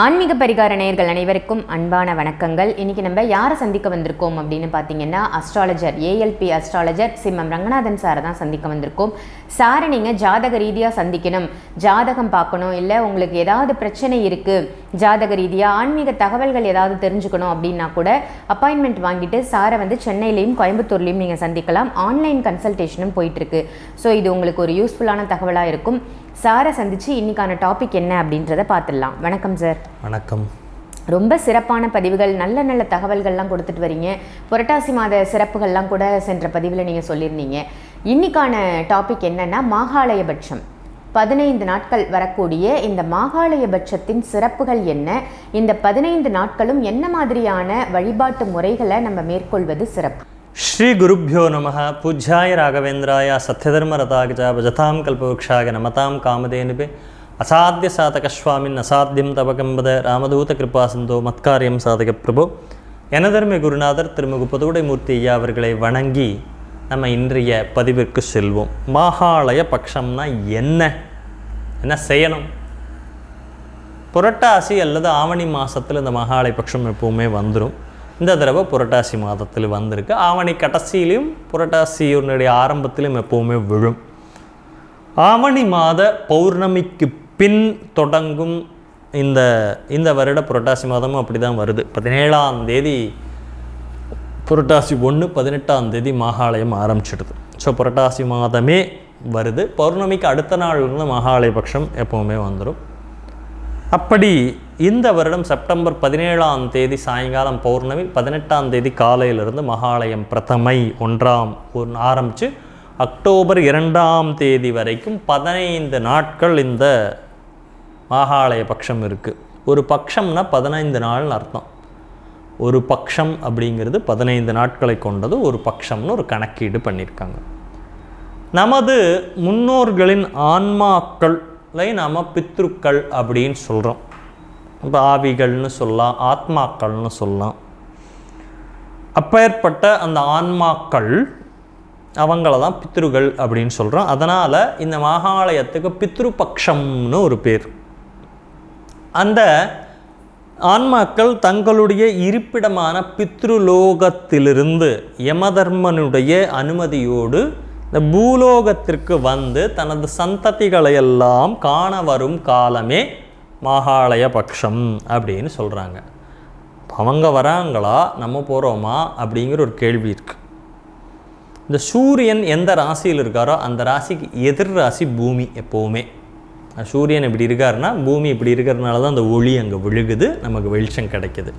ஆன்மீக பரிகார நேயர்கள் அனைவருக்கும் அன்பான வணக்கங்கள். இன்னைக்கு நம்ம யாரை சந்திக்க வந்திருக்கோம் அப்படின்னு பார்த்தீங்கன்னா அஸ்ட்ராலஜர் ஏஎல்பி அஸ்ட்ராலஜர் சிம்மம் ரங்கநாதன் சாரை தான் சந்திக்க வந்திருக்கோம். சாரை நீங்கள் ஜாதக ரீதியாக சந்திக்கணும். ஜாதகம் பார்க்கணும். இல்லை உங்களுக்கு ஏதாவது பிரச்சனை இருக்குது ஜாதக ரீதியாக ஆன்மீக தகவல்கள் ஏதாவது தெரிஞ்சுக்கணும் அப்படின்னா கூட அப்பாயின்மெண்ட் வாங்கிட்டு சாரை வந்து சென்னையிலையும் கோயம்புத்தூர்லையும் நீங்கள் சந்திக்கலாம். ஆன்லைன் கன்சல்டேஷனும் போயிட்டுருக்கு ஸோ இது உங்களுக்கு ஒரு யூஸ்ஃபுல்லான தகவலாக இருக்கும். சாரை சந்திச்சு இன்னைக்கான டாபிக் என்ன அப்படின்றத பார்த்துடலாம். வணக்கம் சார் வணக்கம். ரொம்ப சிறப்பான பதிவுகள் நல்ல நல்ல தகவல்கள்லாம் கொடுத்துட்டு வரீங்க. புரட்டாசி மாத சிறப்புகள்லாம் கூட சென்ற பதிவில் நீங்கள் சொல்லியிருந்தீங்க. இன்னைக்கான டாபிக் என்னன்னா மாகாளயபட்சம். பதினைந்து நாட்கள் வரக்கூடிய இந்த மாகாளயபட்சத்தின் சிறப்புகள் என்ன? இந்த பதினைந்து நாட்களும் என்ன மாதிரியான வழிபாட்டு முறைகளை நம்ம மேற்கொள்வது சிறப்பு? ஸ்ரீ குருப்பியோ நம பூஜ்யாய ராகவேந்திராய சத்யதர்மரதாக பஜதாம் கல்பவృక్షாய நமதாம் காமதேனுபே அசாத்திய சாதகஸ்வாமின் அசாத்தியம் தபகம்பத ராமதூத கிருபா சிந்தோ மத்காரியம் சாதக பிரபு எனதர்மை குருநாதர் திருமிகு புதுவுடை மூர்த்தி ஐயா அவர்களை வணங்கி நம்ம இன்றைய பதிவிற்கு செல்வோம். மாகாளய பட்சம்னா என்ன? என்ன செய்யணும்? புரட்டாசி அல்லது ஆவணி மாதத்தில் இந்த மகாலய பட்சம் எப்பவுமே வந்துடும் இந்த தடவை புரட்டாசி மாதத்தில் வந்திருக்கு. ஆவணி கடைசியிலையும் புரட்டாசியினுடைய ஆரம்பத்திலும் எப்போவுமே விழும். ஆவணி மாத பௌர்ணமிக்கு பின் தொடங்கும் இந்த இந்த வருட புரட்டாசி மாதமும் அப்படி தான் வருது. பதினேழாம் தேதி புரட்டாசி ஒன்று பதினெட்டாம் தேதி மகாலயம் ஆரம்பிச்சிடுது. ஸோ புரட்டாசி மாதமே வருது. பௌர்ணமிக்கு அடுத்த நாள் இருந்து மகாலய பட்சம் எப்போவுமே வந்துடும் அப்படி இந்த வருடம் செப்டம்பர் பதினேழாம் தேதி சாயங்காலம் பௌர்ணமி பதினெட்டாம் தேதி காலையிலிருந்து மகாலயம் பிரதமை ஒன்றாம் ஆரம்பித்து அக்டோபர் இரண்டாம் தேதி வரைக்கும் பதினைந்து நாட்கள் இந்த மகாலய பட்சம் இருக்குது ஒரு பட்சம்னா பதினைந்து நாள்னு அர்த்தம். ஒரு பட்சம் அப்படிங்கிறது பதினைந்து நாட்களை கொண்டது ஒரு பட்சம்னு ஒரு கணக்கீடு பண்ணியிருக்காங்க நமது முன்னோர்களின் ஆன்மாக்களை நாம் பித்ருக்கள் அப்படின்னு சொல்கிறோம் இப்போ ஆவிகள்னு சொல்லலாம் ஆத்மாக்கள்னு சொல்லலாம். அப்பேற்பட்ட அந்த ஆன்மாக்கள் அவங்கள தான் பித்ருகள் அப்படின்னு சொல்கிறோம் அதனால் இந்த மகாலயத்துக்கு பித்ருபக்ஷம்னு ஒரு பேர். அந்த ஆன்மாக்கள் தங்களுடைய இருப்பிடமான பித்ருலோகத்திலிருந்து யமதர்மனுடைய அனுமதியோடு இந்த பூலோகத்திற்கு வந்து தனது சந்ததிகளை எல்லாம் காண வரும் காலமே மாகாலய பக்ஷம் அப்படின்னு சொல்கிறாங்க அவங்க வராங்களா? நம்ம போகிறோமா அப்படிங்கிற ஒரு கேள்வி இருக்குது இந்த சூரியன் எந்த ராசியில் இருக்காரோ அந்த ராசிக்கு எதிர் ராசி பூமி எப்போவுமே. சூரியன் இப்படி இருக்காருன்னா பூமி இப்படி இருக்கிறதுனால தான் அந்த ஒளி அங்கே விழுகுது நமக்கு வெளிச்சம் கிடைக்குது.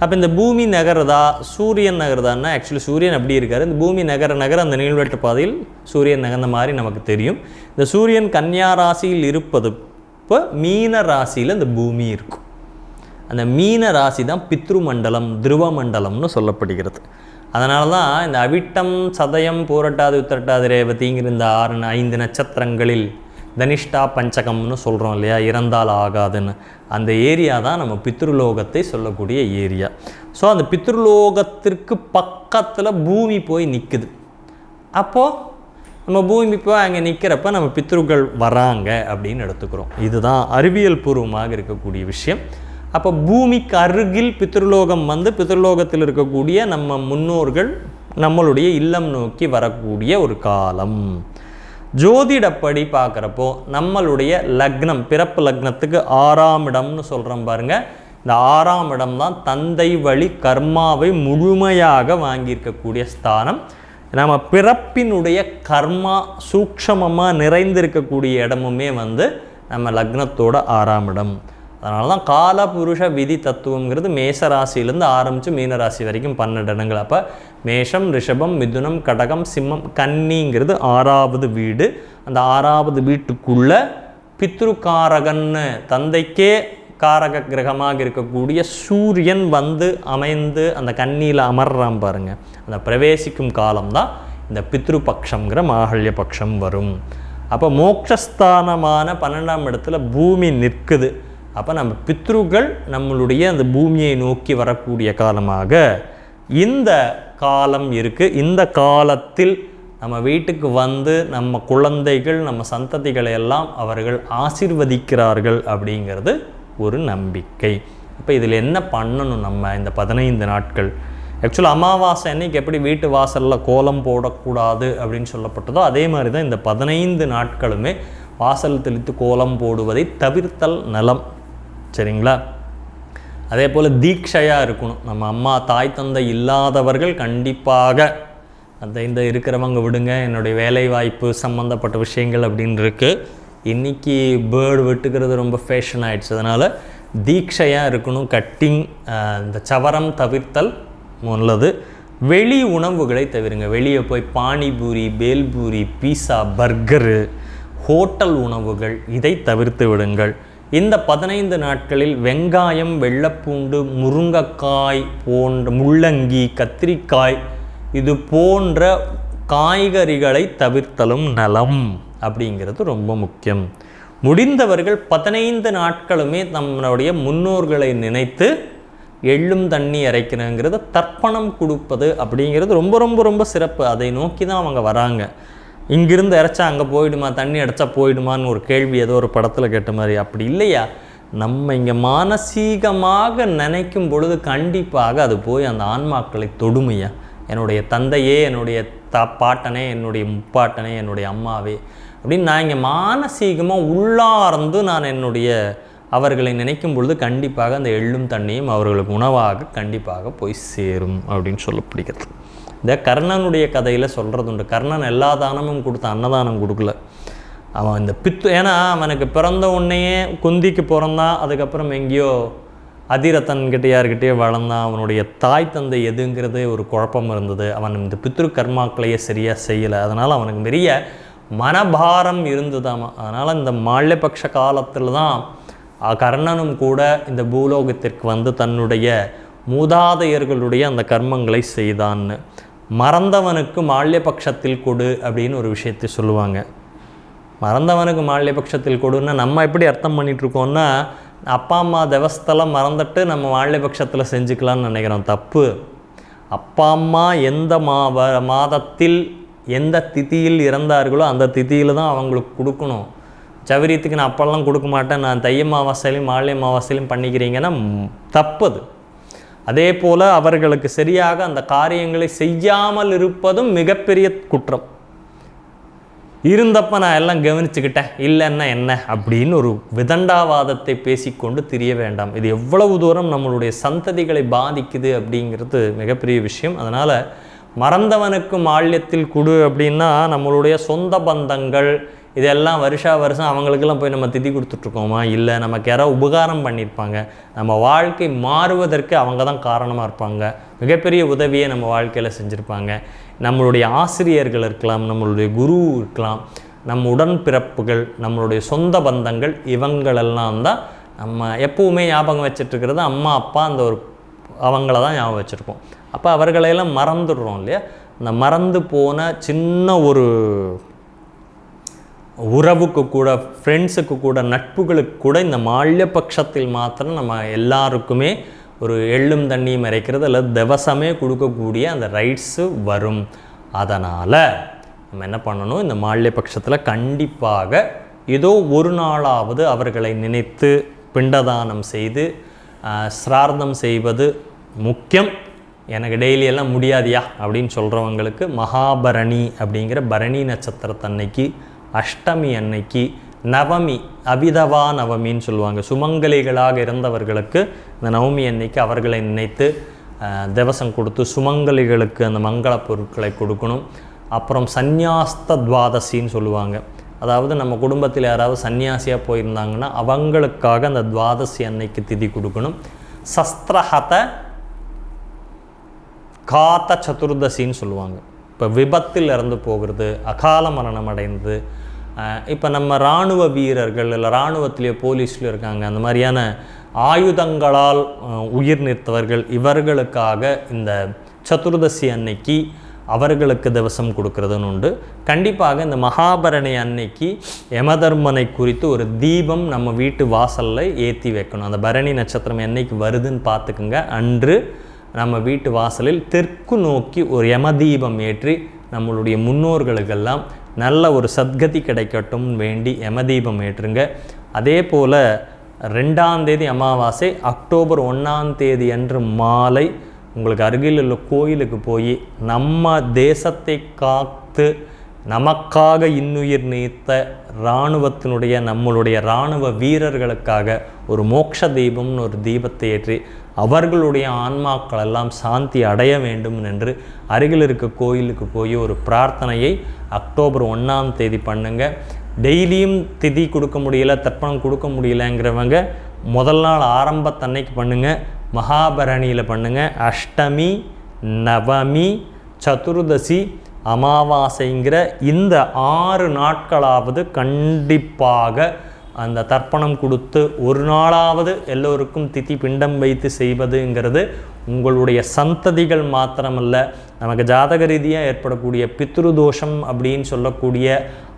அப்போ இந்த பூமி நகரதா? சூரியன் நகரதான்னா ஆக்சுவலி சூரியன் அப்படி இருக்கார். இந்த பூமி நகர நகர அந்த நீள்வெட்டு பாதையில் சூரியன் நகர்ந்த மாதிரி நமக்கு தெரியும். இந்த சூரியன் கன்னியா ராசியில் இருப்பது இப்போ மீன ராசியில் இந்த பூமி இருக்கும். அந்த மீன ராசி தான் பித்ரு மண்டலம் துருவ மண்டலம்னு சொல்லப்படுகிறது. அதனால தான் இந்த அவிட்டம் சதயம் பூரட்டாது உத்திரட்டாது ரேவதிங்கிற இந்த ஆறு ஐந்து நட்சத்திரங்களில் தனிஷ்டா பஞ்சகம்னு சொல்கிறோம் இல்லையா? இறந்தால் ஆகாதுன்னு. அந்த ஏரியா தான் நம்ம பித்ருலோகத்தை சொல்லக்கூடிய ஏரியா. ஸோ அந்த பித்ருலோகத்திற்கு பக்கத்தில் பூமி போய் நிற்குது அப்போது நம்ம பூமி இப்போ அங்கே நிற்கிறப்ப நம்ம பித்ருக்கள் வராங்க அப்படின்னு எடுத்துக்கிறோம். இதுதான் அறிவியல் பூர்வமாக இருக்கக்கூடிய விஷயம். அப்போ பூமிக்கு அருகில் பித்ருலோகம் வந்து பித்ருலோகத்தில் இருக்கக்கூடிய நம்ம முன்னோர்கள் நம்மளுடைய இல்லம் நோக்கி வரக்கூடிய ஒரு காலம். ஜோதிடப்படி பார்க்குறப்போ நம்மளுடைய லக்னம் பிறப்பு லக்னத்துக்கு ஆறாம் இடம்னு சொல்கிறோம் பாருங்கள் இந்த ஆறாம் இடம் தான் தந்தை வழி கர்மாவை முழுமையாக வாங்கியிருக்கக்கூடிய ஸ்தானம். நம்ம பிறப்பினுடைய கர்மா சூக்ஷமமாக நிறைந்திருக்கக்கூடிய இடமுமே வந்து நம்ம லக்னத்தோட ஆறாம் இடம். அதனால தான் காலபுருஷ விதி தத்துவங்கிறது மேச ராசியிலேருந்து ஆரம்பித்து மீனராசி வரைக்கும் பன்னெண்டு இடங்கள். அப்போ மேஷம் ரிஷபம் மிதுனம் கடகம் சிம்மம் கன்னிங்கிறது ஆறாவது வீடு. அந்த ஆறாவது வீட்டுக்குள்ளே பித்ருக்காரகன்னு தந்தைக்கே காரக கிரகமாக இருக்கக்கூடிய சூரியன் வந்து அமைந்து அந்த கண்ணியில் அமர்றான் பாருங்க. அந்த பிரவேசிக்கும் காலம்தான் இந்த பித்ருபக்ஷங்கிற மாகல்ய பட்சம் வரும். அப்போ மோட்சஸ்தானமான பன்னெண்டாம் இடத்துல பூமி நிற்குது. அப்போ நம்ம பித்ருக்கள் நம்மளுடைய அந்த பூமியை நோக்கி வரக்கூடிய காலமாக இந்த காலம் இருக்குது இந்த காலத்தில் நம்ம வீட்டுக்கு வந்து நம்ம குழந்தைகள் நம்ம சந்ததிகளை எல்லாம் அவர்கள் ஆசிர்வதிக்கிறார்கள் அப்படிங்கிறது ஒரு நம்பிக்கை. இப்போ இதில் என்ன பண்ணணும் நம்ம இந்த பதினைந்து நாட்கள்? ஆக்சுவலாக அமாவாசை அன்னைக்கு எப்படி வீட்டு வாசலில் கோலம் போடக்கூடாது அப்படின்னு சொல்லப்பட்டதோ அதே மாதிரி தான் இந்த பதினைந்து நாட்களுமே வாசல் தெளித்து கோலம் போடுவதை தவிர்த்தல் நலம். சரிங்களா? அதே போல் தீட்சையாக இருக்கணும். நம்ம அம்மா தாய் தந்தை இல்லாதவர்கள் கண்டிப்பாக அந்த இந்த இருக்கிறவங்க விடுங்க என்னுடைய வேலை வாய்ப்பு சம்மந்தப்பட்ட விஷயங்கள் அப்படின்னு இருக்குது இன்றைக்கி பேர்டு வெட்டுக்கிறது ரொம்ப ஃபேஷன் ஆகிடுச்சு அதனால் தீட்சையாக இருக்கணும். கட்டிங் இந்த சவரம் தவிர்த்தல் நல்லது வெளி உணவுகளை தவிருங்க. வெளியே போய் panipuri bhelpuri pizza burger hotel உணவுகள் இதை தவிர்த்து விடுங்கள். இந்த பதினைந்து நாட்களில் வெங்காயம் வெள்ளைப்பூண்டு முருங்கைக்காய் போன்ற முள்ளங்கி கத்திரிக்காய் இது போன்ற காய்கறிகளை தவிர்த்தலும் நலம். அப்படிங்கிறது ரொம்ப முக்கியம். முடிந்தவர்கள் பதினைந்து நாட்களுமே நம்மளுடைய முன்னோர்களை நினைத்து எள்ளும் தண்ணி இறைக்கணுங்கிறது தர்ப்பணம் கொடுப்பது அப்படிங்கிறது ரொம்ப ரொம்ப ரொம்ப சிறப்பு. அதை நோக்கி தான் அவங்க வராங்க. இங்கிருந்து இறைச்சா அங்கே போயிடுமா தண்ணி அடைச்சா போயிடுமான்னு ஒரு கேள்வி ஏதோ ஒரு படத்தில் கேட்ட மாதிரி. அப்படி இல்லையா? நம்ம இங்கே மானசீகமாக நினைக்கும் பொழுது கண்டிப்பாக அது போய் அந்த ஆன்மாக்களை தொடுமையா? என்னுடைய தந்தையே என்னுடைய தா பாட்டனே என்னுடைய முப்பாட்டனே என்னுடைய அம்மாவே அப்படின்னு நான் இங்கே மானசீகமாக உள்ளார்ந்து நான் என்னுடைய அவர்களை நினைக்கும் பொழுது கண்டிப்பாக அந்த எள்ளும் தண்ணியும் அவர்களுக்கு உணவாக கண்டிப்பாக போய் சேரும் அப்படின்னு சொல்லப்படுகிறது. இந்த கர்ணனுடைய கதையில் சொல்கிறது உண்டு. கர்ணன் எல்லா தானமும் கொடுத்த அன்னதானம் கொடுக்கல. அவன் இந்த பித்து ஏன்னா அவனுக்கு பிறந்த உடனேயே குந்திக்கு பிறந்தான் அதுக்கப்புறம் எங்கேயோ அதிரத்தன் யார்கிட்டயோ வளர்ந்தான் அவனுடைய தாய் தந்தை எதுங்கிறது ஒரு குழப்பம் இருந்தது. அவன் இந்த பித்ரு கர்மாக்களையே சரியாக செய்யலை. அதனால் அவனுக்கு பெரிய மனபாரம் இருந்ததாமா? அதனால் இந்த மால்யபக்ஷ காலத்தில் தான் கர்ணனும் கூட இந்த பூலோகத்திற்கு வந்து தன்னுடைய மூதாதையர்களுடைய அந்த கர்மங்களை செய்தான்னு. மறந்தவனுக்கு மால்யபக்ஷத்தில் கொடு அப்படின்னு ஒரு விஷயத்தை சொல்லுவாங்க. மறந்தவனுக்கு மால்யபக்ஷத்தில் கொடுன்னா நம்ம எப்படி அர்த்தம் பண்ணிட்டு இருக்கோம்னா அப்பா அம்மா தேவஸ்தலம் மறந்துட்டு நம்ம மால்யபக்ஷத்தில் செஞ்சுக்கலாம்னு நினைக்கிறோம். தப்பு. அப்பா அம்மா எந்த மா மாதத்தில் எந்த திதியில் இறந்தார்களோ அந்த திதியில் தான் அவங்களுக்கு கொடுக்கணும். சவரியத்துக்கு நான் அப்பெல்லாம் கொடுக்க மாட்டேன். நான் தைய அமாவாசையிலையும் மாலை அமாவாசையிலையும் பண்ணிக்கிறீங்கன்னா தப்பது. அதே போல் அவர்களுக்கு சரியாக அந்த காரியங்களை செய்யாமல் இருப்பதும் மிகப்பெரிய குற்றம். இருந்தப்ப நான் எல்லாம் கவனிச்சுக்கிட்டேன். இல்லைன்னா என்ன? அப்படின்னு ஒரு விதண்டாவாதத்தை பேசிக்கொண்டு திரிய வேண்டாம். இது எவ்வளவு தூரம் நம்மளுடைய சந்ததிகளை பாதிக்குது அப்படிங்கிறது மிகப்பெரிய விஷயம். அதனால் மறந்தவனுக்கு மால்யத்தில் கொடு அப்படின்னா நம்மளுடைய சொந்த பந்தங்கள் இதெல்லாம் வருஷா வருஷம் அவங்களுக்கெல்லாம் போய் நம்ம திதி கொடுத்துட்ருக்கோமா? இல்லை நமக்கு யாராவது உபகாரம் பண்ணியிருப்பாங்க. நம்ம வாழ்க்கை மாறுவதற்கு அவங்க தான் காரணமாக இருப்பாங்க. மிகப்பெரிய உதவியை நம்ம வாழ்க்கையில் செஞ்சுருப்பாங்க. நம்மளுடைய ஆசிரியர்கள் இருக்கலாம் நம்மளுடைய குரு இருக்கலாம் நம் உடன்பிறப்புகள் நம்மளுடைய சொந்த பந்தங்கள் இவங்களெல்லாம் தான் நம்ம எப்பவுமே ஞாபகம் வச்சுட்டு இருக்கிறது அம்மா அப்பா அந்த ஒரு அவங்கள தான் ஞாபகம் வச்சுருப்போம். அப்போ அவர்களையெல்லாம் மறந்துடுறோம் இல்லையா? இந்த மறந்து போன சின்ன ஒரு உறவுக்கு கூட ஃப்ரெண்ட்ஸுக்கு கூட நட்புகளுக்கு கூட இந்த மால்ய பட்சத்தில் மாத்திரம் நம்ம எல்லாருக்குமே ஒரு எள்ளும் தண்ணியும் இறைக்கிறது அல்லது திவசமே கொடுக்கக்கூடிய அந்த ரைட்ஸு வரும். அதனால் நம்ம என்ன பண்ணணும்? இந்த மால்ய பட்சத்தில் கண்டிப்பாக ஏதோ ஒரு நாளாவது அவர்களை நினைத்து பிண்டதானம் செய்து சிரார்த்தம் செய்வது முக்கியம். எனக்கு டெய்லி எல்லாம் முடியாதியா அப்படின்னு சொல்கிறவங்களுக்கு மகாபரணி அப்படிங்கிற பரணி நட்சத்திரத்தன்னைக்கு அஷ்டமி அன்னைக்கு நவமி அபிதவா நவமின்னு சொல்லுவாங்க. சுமங்கலிகளாக இருந்தவர்களுக்கு இந்த நவமி அன்னைக்கு அவர்களை நினைத்து திவசம் கொடுத்து சுமங்கலிகளுக்கு அந்த மங்கள பொருட்களை கொடுக்கணும். அப்புறம் சந்நியாஸ்த துவாதசின்னு சொல்லுவாங்க. அதாவது நம்ம குடும்பத்தில் யாராவது சன்னியாசியாக போயிருந்தாங்கன்னா அவங்களுக்காக அந்த துவாதசி அன்னைக்கு திதி கொடுக்கணும். சஸ்திரஹத காத்த சதுர்தசின்னு சொல்லுவாங்க. இப்போ விபத்தில் இறந்து போகிறது அகால மரணம் அடைந்து இப்போ நம்ம இராணுவ வீரர்கள் இல்லை இராணுவத்திலேயே போலீஸ்லேயும் இருக்காங்க அந்த மாதிரியான ஆயுதங்களால் உயிர் நிறுத்தவர்கள் இவர்களுக்காக இந்த சதுர்தசி அன்னைக்கு அவர்களுக்கு திவசம் கொடுக்கறதுன்னு உண்டு. கண்டிப்பாக இந்த மகாபரணி அன்னைக்கு யமதர்மனை குறித்து ஒரு தீபம் நம்ம வீட்டு வாசலில் ஏற்றி வைக்கணும். அந்த பரணி நட்சத்திரம் என்னைக்கு வருதுன்னு பார்த்துக்குங்க. அன்று நம்ம வீட்டு வாசலில் தெற்கு நோக்கி ஒரு யமதீபம் ஏற்றி நம்மளுடைய முன்னோர்களுக்கெல்லாம் நல்ல ஒரு சத்கதி கிடைக்கட்டும் வேண்டி யமதீபம் ஏற்றுங்க. அதே போல் ரெண்டாம் தேதி அமாவாசை அக்டோபர் ஒன்றாம் தேதி அன்று மாலை உங்களுக்கு அருகில் உள்ள கோயிலுக்கு போய் நம்ம தேசத்தை காத்து நமக்காக இன்னுயிர் நீத்த இராணுவத்தினுடைய நம்மளுடைய இராணுவ வீரர்களுக்காக ஒரு மோட்ச தீபம்னு ஒரு தீபத்தை ஏற்றி அவர்களுடைய ஆன்மாக்கள் எல்லாம் சாந்தி அடைய வேண்டும் என்று அருகில் இருக்க கோயிலுக்கு போய் ஒரு பிரார்த்தனையை அக்டோபர் ஒன்றாம் தேதி பண்ணுங்க. டெய்லியும் திதி கொடுக்க முடியல தர்ப்பணம் கொடுக்க முடியலங்கிறவங்க முதல் நாள் ஆரம்பத்தன்னைக்கு பண்ணுங்க. மகாபரணியில் பண்ணுங்கள் அஷ்டமி நவமி சதுர்தசி அமாவாசைங்கிற இந்த ஆறு நாட்களாவது கண்டிப்பாக அந்த தர்ப்பணம் கொடுத்து ஒரு நாளாவது எல்லோருக்கும் திதி பிண்டம் வைத்து செய்வதுங்கிறது உங்களுடைய சந்ததிகள் மாத்திரமல்ல நமக்கு ஜாதக ரீதியாக ஏற்படக்கூடிய பித்ரு தோஷம் அப்படின்னு சொல்லக்கூடிய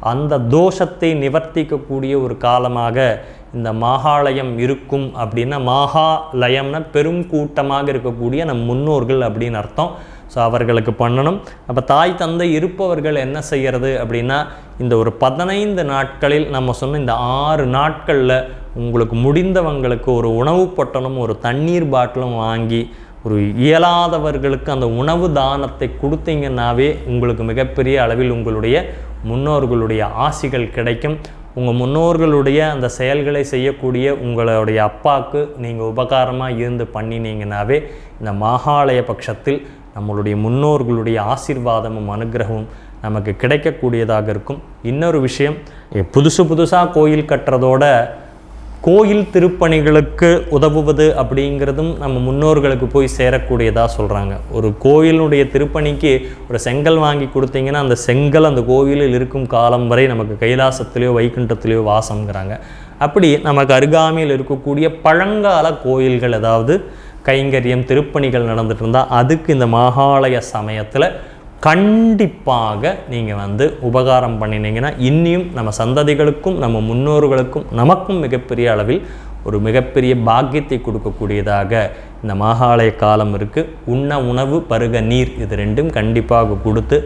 அந்த தோஷத்தை நிவர்த்திக்கக்கூடிய ஒரு காலமாக இந்த மாகாலயம் இருக்கும் அப்படின்னா மாகாலயம்னா பெரும் கூட்டமாக இருக்கக்கூடிய நம் முன்னோர்கள் அப்படின்னு அர்த்தம். ஸோ அவர்களுக்கு பண்ணணும். அப்போ தாய் தந்தை இருப்பவர்கள் என்ன செய்கிறது அப்படின்னா இந்த ஒரு பதினைந்து நாட்களில் நம்ம சொன்ன இந்த ஆறு நாட்களில் உங்களுக்கு முடிந்தவங்களுக்கு ஒரு உணவு பட்டனும் ஒரு தண்ணீர் பாட்டிலும் வாங்கி ஒரு இயலாதவர்களுக்கு அந்த உணவு தானத்தை கொடுத்தீங்கன்னாவே உங்களுக்கு மிகப்பெரிய அளவில் உங்களுடைய முன்னோர்களுடைய ஆசிகள் கிடைக்கும். உங்கள் முன்னோர்களுடைய அந்த செயல்களை செய்யக்கூடிய உங்களுடைய அப்பாவுக்கு நீங்கள் உபகாரமாக இருந்து பண்ணினீங்கன்னாவே இந்த மாகாலய பட்சத்தில் நம்மளுடைய முன்னோர்களுடைய ஆசீர்வாதமும் அனுகிரகமும் நமக்கு கிடைக்கக்கூடியதாக இருக்கும். இன்னொரு விஷயம் புதுசு புதுசாக கோயில் கட்டுறதோட கோயில் திருப்பணிகளுக்கு உதவுவது அப்படிங்கிறதும் நம்ம முன்னோர்களுக்கு போய் சேரக்கூடியதாக சொல்கிறாங்க ஒரு கோயிலுடைய திருப்பணிக்கு ஒரு செங்கல் வாங்கி கொடுத்தீங்கன்னா அந்த செங்கல் அந்த கோவிலில் இருக்கும் காலம் வரை நமக்கு கைலாசத்திலேயோ வைகுண்டத்திலேயோ வாசம்ங்கிறாங்க. அப்படி நமக்கு அருகாமையில் இருக்கக்கூடிய பழங்கால கோயில்கள் ஏதாவது கைங்கரியம் திருப்பணிகள் நடந்துட்டு இருந்தால் அதுக்கு இந்த மகாலய சமயத்தில் கண்டிப்பாக நீங்கள் வந்து உபகாரம் பண்ணினீங்கன்னா இன்னியும் நம்ம சந்ததிகளுக்கும் நம்ம முன்னோர்களுக்கும் நமக்கும் மிகப்பெரிய அளவில் ஒரு மிகப்பெரிய பாக்கியத்தை கொடுக்கக்கூடியதாக இந்த மகாலய காலம் இருக்குது உண்ண உணவு பருக நீர் இது ரெண்டும் கண்டிப்பாக கொடுத்து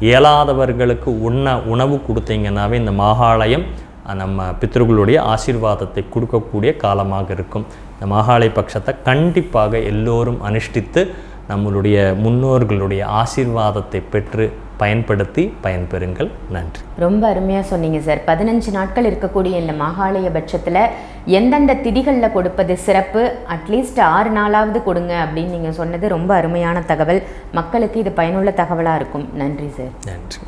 இயலாதவர்களுக்கு உண்ண உணவு கொடுத்தீங்கன்னாவே இந்த மகாலயம் நம்ம பித்தர்களுடைய ஆசீர்வாதத்தை கொடுக்கக்கூடிய காலமாக இருக்கும். இந்த மாகாளய பட்சத்தை கண்டிப்பாக எல்லோரும் அனுஷ்டித்து நம்மளுடைய முன்னோர்களுடைய ஆசீர்வாதத்தை பெற்று பயன்படுத்தி பயன்பெறுங்கள். நன்றி. ரொம்ப அருமையாக சொன்னீங்க சார். பதினஞ்சு நாட்கள் இருக்கக்கூடிய இந்த மகாலய பட்சத்தில் எந்தெந்த திதிகளில் கொடுப்பது சிறப்பு? அட்லீஸ்ட் ஆறு நாளாவது கொடுங்க அப்படின்னு நீங்கள் சொன்னது ரொம்ப அருமையான தகவல். மக்களுக்கு இது பயனுள்ள தகவலாக இருக்கும். நன்றி சார். நன்றி.